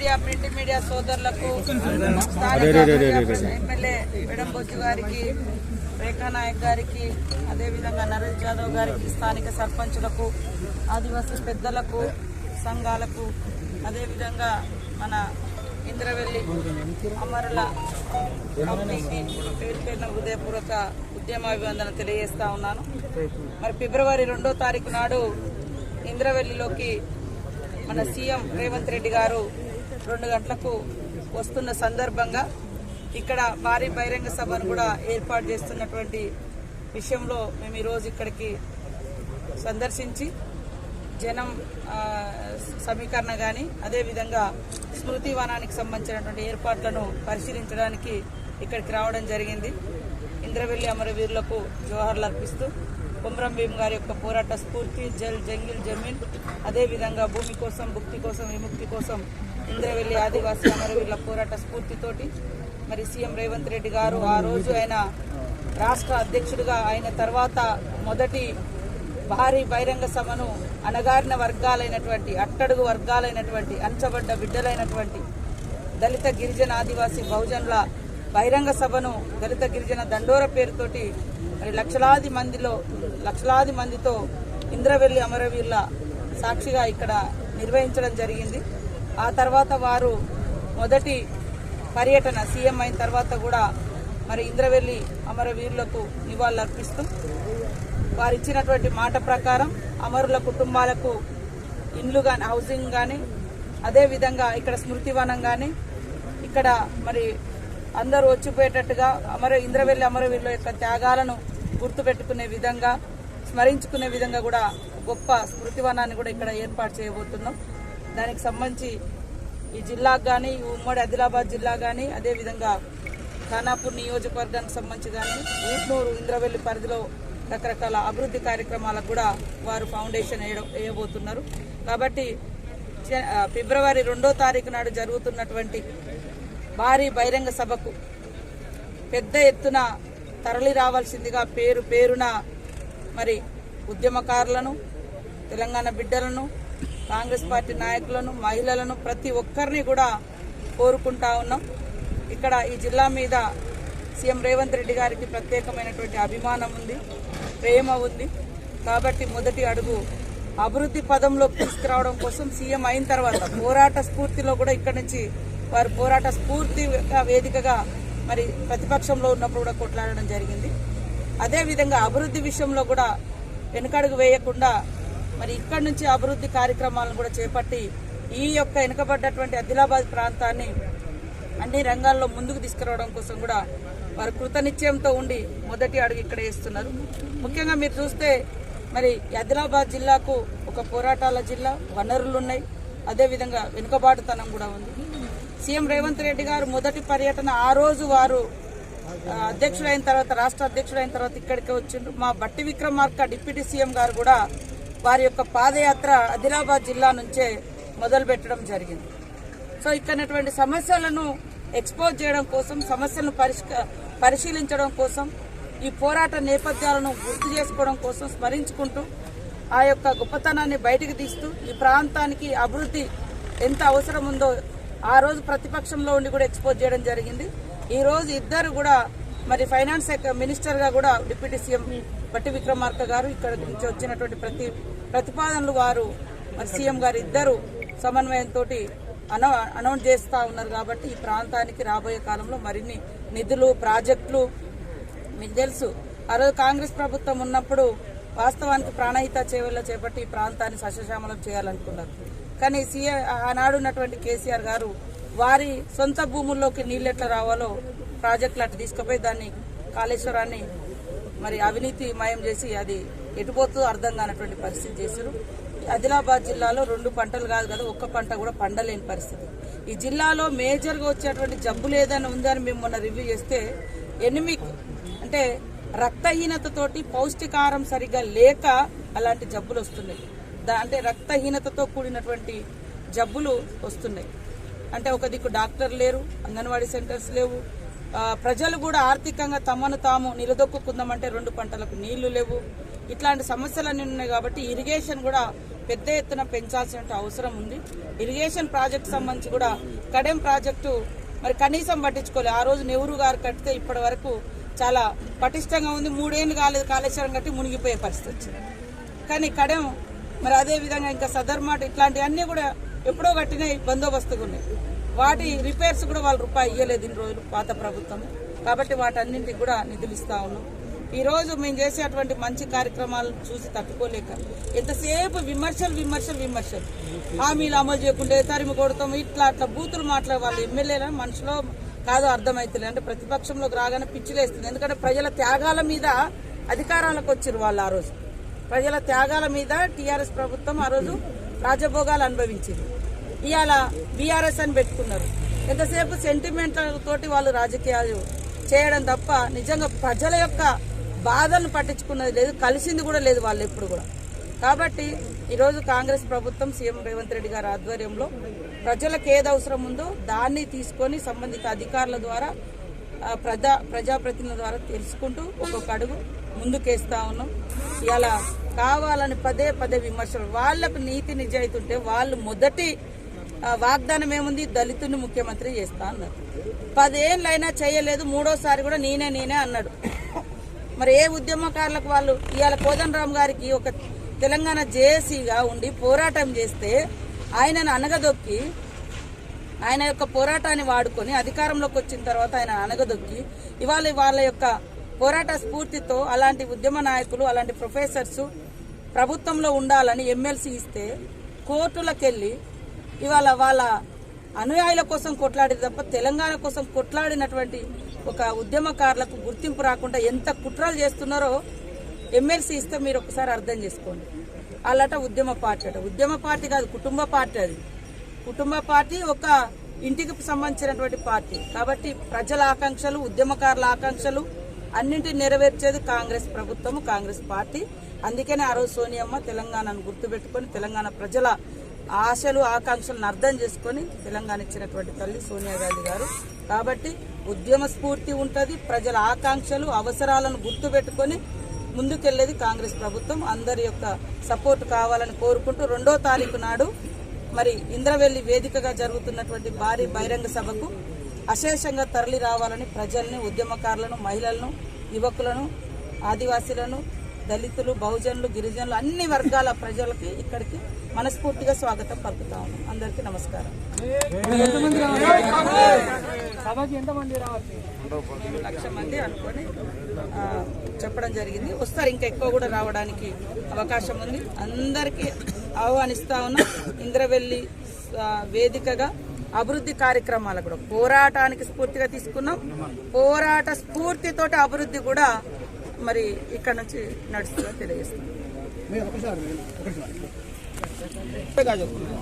Media print media సోదరులకు MLA Bojju గారికి రేఖా నాయక్ గారికి అదేవిధంగా నరేష్ యాదవ్ గారికి స్థానిక సర్పంచులకు ఆదివాసీ పెద్దలకు సంఘాలకు అదేవిధంగా మన ఇంద్రవెల్లి అమరుల కమిటీకి పేరు పేరున హృదయపూర్వక ఉద్యమాభివందన తెలియజేస్తా ఉన్నాను. మరి ఫిబ్రవరి రెండో తారీఖు నాడు ఇంద్రవెల్లిలోకి మన సీఎం రేవంత్ రెడ్డి గారు రెండు గంటలకు వస్తున్న సందర్భంగా ఇక్కడ భారీ బహిరంగ సభను కూడా ఏర్పాటు చేస్తున్నటువంటి విషయంలో మేము ఈరోజు ఇక్కడికి సందర్శించి జనం సమీకరణ కానీ అదేవిధంగా స్మృతి వనానికి సంబంధించినటువంటి ఏర్పాట్లను పరిశీలించడానికి ఇక్కడికి రావడం జరిగింది. ఇంద్రవెల్లి అమరవీరులకు జోహర్లు అర్పిస్తూ కుమ్రం భీమ్ గారి యొక్క పోరాట స్ఫూర్తి జల్ జంగిల్ జమీన్ అదేవిధంగా భూమి కోసం భుక్తి కోసం విముక్తి కోసం ఇంద్రవెల్లి ఆదివాసీ అమరవీరుల పోరాట స్ఫూర్తితోటి మరి సీఎం రేవంత్ రెడ్డి గారు ఆ రోజు ఆయన రాష్ట్ర అధ్యక్షుడిగా ఆయన తర్వాత మొదటి భారీ బహిరంగ సభను అణగారిన వర్గాలైనటువంటి అట్టడుగు వర్గాలైనటువంటి అంచబడ్డ బిడ్డలైనటువంటి దళిత గిరిజన ఆదివాసీ బహుజనుల బహిరంగ సభను దళిత గిరిజన దండోర పేరుతోటి మరి లక్షలాది మందిలో లక్షలాది మందితో ఇంద్రవెల్లి అమరవీరుల సాక్షిగా ఇక్కడ నిర్వహించడం జరిగింది. ఆ తర్వాత వారు మొదటి పర్యటన సీఎం అయిన తర్వాత కూడా మరి ఇంద్రవెల్లి అమరవీరులకు నివాళులర్పిస్తూ వారు ఇచ్చినటువంటి మాట ప్రకారం అమరుల కుటుంబాలకు ఇండ్లు కానీ హౌసింగ్ కానీ అదేవిధంగా ఇక్కడ స్మృతివనం కానీ ఇక్కడ మరి అందరూ వచ్చిపోయేటట్టుగా అమర ఇంద్రవెల్లి అమరవీరుల యొక్క త్యాగాలను గుర్తుపెట్టుకునే విధంగా స్మరించుకునే విధంగా కూడా గొప్ప స్మృతివనాన్ని కూడా ఇక్కడ ఏర్పాటు చేయబోతున్నాం. దానికి సంబంధించి ఈ జిల్లాకు కానీ ఈ ఉమ్మడి ఆదిలాబాద్ జిల్లా కానీ అదేవిధంగా ఖానాపూర్ నియోజకవర్గానికి సంబంధించి కానీ ఊట్నూరు ఇంద్రవెల్లి పరిధిలో రకరకాల అభివృద్ధి కార్యక్రమాలకు కూడా వారు ఫౌండేషన్ వేయడం వేయబోతున్నారు. కాబట్టి ఫిబ్రవరి రెండో తారీఖు నాడు జరుగుతున్నటువంటి భారీ బహిరంగ సభకు పెద్ద ఎత్తున తరలి రావాల్సిందిగా పేరు పేరున మరి ఉద్యమకారులను తెలంగాణ బిడ్డలను కాంగ్రెస్ పార్టీ నాయకులను మహిళలను ప్రతి ఒక్కరిని కూడా కోరుకుంటా ఉన్నాం. ఇక్కడ ఈ జిల్లా మీద సీఎం రేవంత్ రెడ్డి గారికి ప్రత్యేకమైనటువంటి అభిమానం ఉంది ప్రేమ ఉంది. కాబట్టి మొదటి అడుగు అభివృద్ధి పదంలోకి తీసుకురావడం కోసం సీఎం అయిన తర్వాత పోరాట స్ఫూర్తిలో కూడా ఇక్కడ నుంచి వారు పోరాట స్ఫూర్తి వేదికగా మరి ప్రతిపక్షంలో ఉన్నప్పుడు కూడా కొట్లాడడం జరిగింది. అదేవిధంగా అభివృద్ధి విషయంలో కూడా వెనుకడుగు వేయకుండా మరి ఇక్కడి నుంచి అభివృద్ధి కార్యక్రమాలను కూడా చేపట్టి ఈ యొక్క వెనుకబడ్డటువంటి ఆదిలాబాద్ ప్రాంతాన్ని అన్ని రంగాల్లో ముందుకు తీసుకురావడం కోసం కూడా వారు కృతనిశ్చయంతో ఉండి మొదటి అడుగు ఇక్కడ వేస్తున్నారు. ముఖ్యంగా మీరు చూస్తే మరి ఆదిలాబాద్ జిల్లాకు ఒక పోరాటాల జిల్లా వనరులు ఉన్నాయి. అదేవిధంగా వెనుకబాటుతనం కూడా ఉంది. సీఎం రేవంత్ రెడ్డి గారు మొదటి పర్యటన ఆ రోజు వారు అధ్యక్షుడైన తర్వాత రాష్ట్ర అధ్యక్షుడైన తర్వాత ఇక్కడికి వచ్చిండ్రు. మా బట్టి విక్రమార్క డిప్యూటీ సీఎం గారు కూడా వారి యొక్క పాదయాత్ర ఆదిలాబాద్ జిల్లా నుంచే మొదలుపెట్టడం జరిగింది. సో ఇక్కడటువంటి సమస్యలను ఎక్స్పోజ్ చేయడం కోసం సమస్యలను పరిష్క పరిశీలించడం కోసం ఈ పోరాట నేపథ్యాలను గుర్తు చేసుకోవడం కోసం స్మరించుకుంటూ ఆ యొక్క గొప్పతనాన్ని బయటకు తీస్తూ ఈ ప్రాంతానికి అభివృద్ధి ఎంత అవసరం ఉందో ఆ రోజు ప్రతిపక్షంలో ఉండి కూడా ఎక్స్పోజ్ చేయడం జరిగింది. ఈరోజు ఇద్దరు కూడా మరి ఫైనాన్స్ శాఖ మినిస్టర్గా కూడా డిప్యూటీ సీఎం బట్టి విక్రమార్క గారు ఇక్కడ నుంచి వచ్చినటువంటి ప్రతి ప్రతిపాదనలు వారు మరి సీఎం గారు ఇద్దరు సమన్వయంతో అనౌన్స్ చేస్తా ఉన్నారు కాబట్టి ఈ ప్రాంతానికి రాబోయే కాలంలో మరిన్ని నిధులు ప్రాజెక్టులు మీకు తెలుసు. ఆ రోజు కాంగ్రెస్ ప్రభుత్వం ఉన్నప్పుడు వాస్తవానికి ప్రాణహిత చేవల్లో చేపట్టి ఈ ప్రాంతాన్ని సస్యశ్యామలం చేయాలనుకున్నారు. కానీ సీఏ ఆనాడు ఉన్నటువంటి కేసీఆర్ గారు వారి సొంత భూముల్లోకి నీళ్ళు ఎట్లా రావాలో ప్రాజెక్టులు అటు తీసుకుపోయి దాన్ని కాళేశ్వరాన్ని మరి అవినీతి మయం చేసి అది ఎటుపోతుందో అర్థం కానటువంటి పరిస్థితి చేశారు. ఆదిలాబాద్ జిల్లాలో రెండు పంటలు కాదు కదా ఒక్క పంట కూడా పండలేని పరిస్థితి. ఈ జిల్లాలో మేజర్గా వచ్చేటువంటి జబ్బులు ఏదైనా ఉందని మేము మొన్న రివ్యూ చేస్తే ఎనిమిక్ అంటే రక్తహీనతతోటి పౌష్టికాహారం సరిగ్గా లేక అలాంటి జబ్బులు వస్తున్నాయి. దా అంటే రక్తహీనతతో కూడినటువంటి జబ్బులు వస్తున్నాయి. అంటే ఒక దిక్కు డాక్టర్ లేరు అంగన్వాడీ సెంటర్స్ లేవు ప్రజలు కూడా ఆర్థికంగా తమను తాము నిలదొక్కుందామంటే రెండు పంటలకు నీళ్ళు లేవు. ఇట్లాంటి సమస్యలన్నీ ఉన్నాయి కాబట్టి ఇరిగేషన్ కూడా పెద్ద ఎత్తున పెంచాల్సిన అవసరం ఉంది. ఇరిగేషన్ ప్రాజెక్ట్ సంబంధించి కూడా కడెం ప్రాజెక్టు మరి కనీసం పట్టించుకోలేదు ఆ రోజు నెహ్రూ గారు కట్టితే ఇప్పటి వరకు చాలా పటిష్టంగా ఉంది. మూడేళ్ళు కాలేదు కాళేశ్వరం కట్టి మునిగిపోయే పరిస్థితి వచ్చింది. కానీ కడెం మరి అదే విధంగా ఇంకా సదర్మాట ఇట్లాంటివన్నీ కూడా ఎప్పుడో కట్టినాయి బందోబస్తుగా ఉన్నాయి. వాటి రిపేర్స్ కూడా వాళ్ళు రూపాయి ఇవ్వలేదు ఇన్ని రోజులు పాత ప్రభుత్వం. కాబట్టి వాటన్నింటికి కూడా నిధులు ఇస్తా ఉన్నాం. ఈరోజు మేము చేసేటువంటి మంచి కార్యక్రమాలను చూసి తట్టుకోలేక ఎంతసేపు విమర్శలు విమర్శలు విమర్శలు. హామీలు అమలు చేయకుండా తరిమి కొడతాం. ఇట్లా అట్లా బూతులు మాట్లాడే వాళ్ళు ఎమ్మెల్యేల మనసులో కాదు అర్థమవుతుంది అంటే ప్రతిపక్షంలోకి రాగానే పిచ్చిలేస్తుంది ఎందుకంటే ప్రజల త్యాగాల మీద అధికారాలకు వచ్చారు వాళ్ళు ఆ రోజు. ప్రజల త్యాగాల మీద టీఆర్ఎస్ ప్రభుత్వం ఆ రోజు రాజభోగాలు అనుభవించింది. ఇవాళ బీఆర్ఎస్ అని పెట్టుకున్నారు. ఎంతసేపు సెంటిమెంట్లతోటి వాళ్ళు రాజకీయాలు చేయడం తప్ప నిజంగా ప్రజల యొక్క బాధను పట్టించుకున్నది లేదు కలిసింది కూడా లేదు వాళ్ళు ఎప్పుడు కూడా. కాబట్టి ఈరోజు కాంగ్రెస్ ప్రభుత్వం సీఎం రేవంత్ రెడ్డి గారి ఆధ్వర్యంలో ప్రజలకు ఏది అవసరం ఉందో దాన్ని తీసుకొని సంబంధిత అధికారుల ద్వారా ప్రజా ప్రజాప్రతినిధుల ద్వారా తెలుసుకుంటూ ఒక్కొక్క అడుగు ముందుకేస్తా ఉన్నాం. ఇలా కావాలని పదే పదే విమర్శలు వాళ్ళకు నీతి నిజాయితీ ఉంటే వాళ్ళు మొదటి వాగ్దానం ఏముంది? దళితుని ముఖ్యమంత్రి చేస్తా అన్నారు. పదేళ్ళైనా చేయలేదు మూడోసారి కూడా నేనే నేనే అన్నాడు. మరి ఏ ఉద్యమకారులకు వాళ్ళు? ఇవాళ కోదండరామ్ గారికి ఒక తెలంగాణ జేఏసీగా ఉండి పోరాటం చేస్తే ఆయనను అనగదొక్కి ఆయన యొక్క పోరాటాన్ని వాడుకొని అధికారంలోకి వచ్చిన తర్వాత ఆయన అనగదొక్కి ఇవాళ వాళ్ళ యొక్క పోరాట స్ఫూర్తితో అలాంటి ఉద్యమ నాయకులు అలాంటి ప్రొఫెసర్స్ ప్రభుత్వంలో ఉండాలని ఎమ్మెల్సీ ఇస్తే కోర్టులకు వెళ్ళి ఇవాళ వాళ్ళ అనుయాయుల కోసం కొట్లాడేది తప్ప తెలంగాణ కోసం కొట్లాడినటువంటి ఒక ఉద్యమకారులకు గుర్తింపు రాకుండా ఎంత కుట్రలు చేస్తున్నారో ఎమ్మెల్సీ ఇస్తే మీరు ఒకసారి అర్థం చేసుకోండి. అలాట ఉద్యమ పార్టీ అట. ఉద్యమ పార్టీ కాదు కుటుంబ పార్టీ అది. కుటుంబ పార్టీ ఒక ఇంటికి సంబంధించినటువంటి పార్టీ. కాబట్టి ప్రజల ఆకాంక్షలు ఉద్యమకారుల ఆకాంక్షలు అన్నింటినీ నెరవేర్చేది కాంగ్రెస్ ప్రభుత్వం కాంగ్రెస్ పార్టీ. అందుకనే ఆ రోజు సోనియమ్మ తెలంగాణను గుర్తుపెట్టుకొని తెలంగాణ ప్రజల ఆశలు ఆకాంక్షలను అర్థం చేసుకొని తెలంగాణ ఇచ్చినటువంటి తల్లి సోనియా గాంధీ గారు. కాబట్టి ఉద్యమ స్ఫూర్తి ఉంటుంది ప్రజల ఆకాంక్షలు అవసరాలను గుర్తుపెట్టుకొని ముందుకెళ్ళేది కాంగ్రెస్ ప్రభుత్వం. అందరి యొక్క సపోర్ట్ కావాలని కోరుకుంటూ రెండో తారీఖు నాడు మరి ఇంద్రవెల్లి వేదికగా జరుగుతున్నటువంటి భారీ బహిరంగ సభకు అశేషంగా తరలి రావాలని ప్రజల్ని ఉద్యమకారులను మహిళలను యువకులను ఆదివాసీలను దళితులు బహుజనులు గిరిజనులు అన్ని వర్గాల ప్రజలకి ఇక్కడికి మనస్ఫూర్తిగా స్వాగతం పలుకుతా. ఉన్నాం అందరికీ నమస్కారం. లక్ష మంది అనుకొని చెప్పడం జరిగింది. వస్తారు ఇంకా ఎక్కువ కూడా రావడానికి అవకాశం ఉంది. అందరికీ ఆహ్వానిస్తా ఉన్నాం ఇంద్రవెల్లి వేదికగా అభివృద్ధి కార్యక్రమాలు కూడా పోరాటానికి స్ఫూర్తిగా తీసుకున్నాం. పోరాట స్ఫూర్తితోటి అభివృద్ధి కూడా మరి ఇక్కడ నుంచి నడుస్తుందని తెలియజేస్తున్నాం. మీరు ఒకసారి ఒకసారి